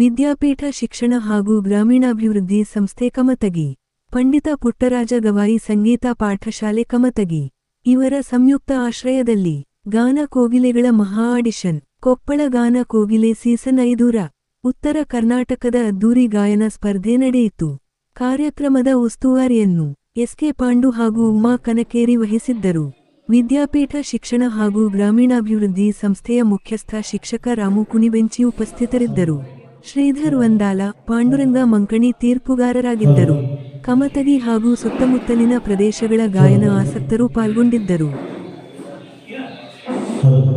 ವಿದ್ಯಾಪೀಠ ಶಿಕ್ಷಣ ಹಾಗೂ ಗ್ರಾಮೀಣಾಭಿವೃದ್ಧಿ ಸಂಸ್ಥೆ ಕಮತಗಿ, ಪಂಡಿತ ಪುಟ್ಟರಾಜ ಗವಾಯಿ ಸಂಗೀತ ಪಾಠಶಾಲೆ ಕಮತಗಿ, ಇವರ ಸಂಯುಕ್ತ ಆಶ್ರಯದಲ್ಲಿ ಗಾನ ಕೋಗಿಲೆಗಳ ಮಹಾ ಆಡಿಷನ್, ಕೊಪ್ಪಳ ಗಾನ ಕೋಗಿಲೆ ಸೀಸನ್ ಐದೂರ ಉತ್ತರ ಕರ್ನಾಟಕದ ಅದ್ದೂರಿ ಗಾಯನ ಸ್ಪರ್ಧೆ ನಡೆಯಿತು. ಕಾರ್ಯಕ್ರಮದ ಉಸ್ತುವಾರಿಯನ್ನು ಎಸ್ಕೆ ಪಾಂಡು ಹಾಗೂ ಉಮಾ ಕನಕೇರಿ ವಹಿಸಿದ್ದರು. ವಿದ್ಯಾಪೀಠ ಶಿಕ್ಷಣ ಹಾಗೂ ಗ್ರಾಮೀಣಾಭಿವೃದ್ಧಿ ಸಂಸ್ಥೆಯ ಮುಖ್ಯಸ್ಥ ಶಿಕ್ಷಕ ರಾಮು ಕುಣಿಬೆಂಚಿ ಉಪಸ್ಥಿತರಿದ್ದರು. ಶ್ರೀಧರ್ ವಂದಾಲ ಪಾಂಡುರಂಗ ಮಂಕಣಿ ತೀರ್ಪುಗಾರರಾಗಿದ್ದರು. ಕಮತಗಿ ಹಾಗೂ ಸುತ್ತಮುತ್ತಲಿನ ಪ್ರದೇಶಗಳ ಗಾಯನ ಆಸಕ್ತರು ಪಾಲ್ಗೊಂಡಿದ್ದರು. ಹೌದು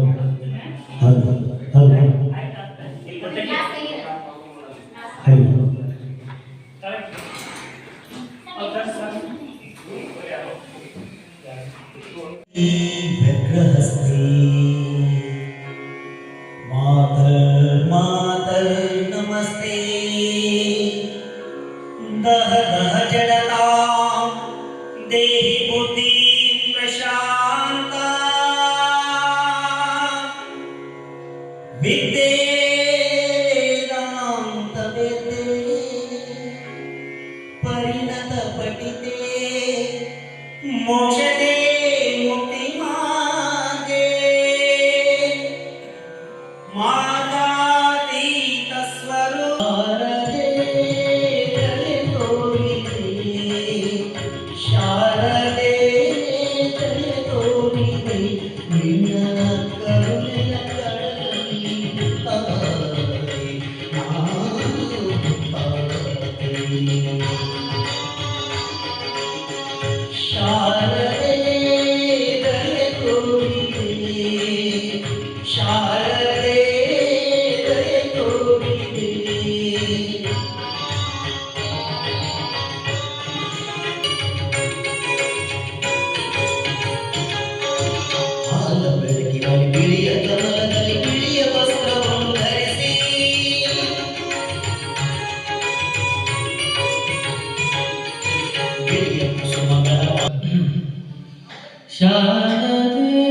ಶಾರದೆ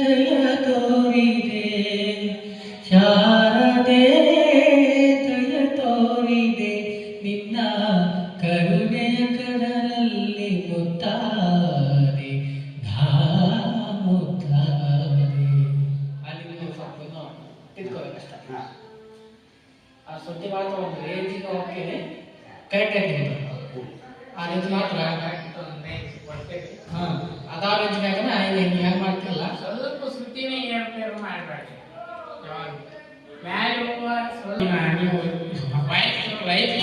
ದಯ ತೋರಿದೆ ಶಾರದೆ ದಯ ತೋರಿದೆ ನಿನ್ನ ಕರುಣೆಯ ಕಡಲಲ್ಲಿ ಮುತ್ತಾರೆ ಮುತ್ತಾರೆ ಅಲ್ಲಿ ನೀವು ಸ್ವಲ್ಪ ಏನೋ ತಿಳ್ಕೊಬೇಕಷ್ಟ ಆ ಸುದ್ದಿ ಮಾತ್ರ ಒಂದು ರೇಂಜಿಗೆ ಓಕೆ ಕರೆಕ್ಟ್ ಆಗಿ ಆ ರೇಂಜ್ ಮಾತ್ರ ಹಾಂ ಅದಾ ರೇಂಜ್ನಾಗ ಹಿಂಗೆ ಮಾಡ್ತಿಲ್ಲ ಸ್ವಲ್ಪ ಸುದ್ದಿನೇ ಏರ್ಪೇರ್ ಮಾಡಬೇಡಿ ಯಾವಾಗ? ಮ್ಯಾಲೆ ಹೋಗುವ ಸ್ವಲ್ಪ ನೀವು ವೈಫ್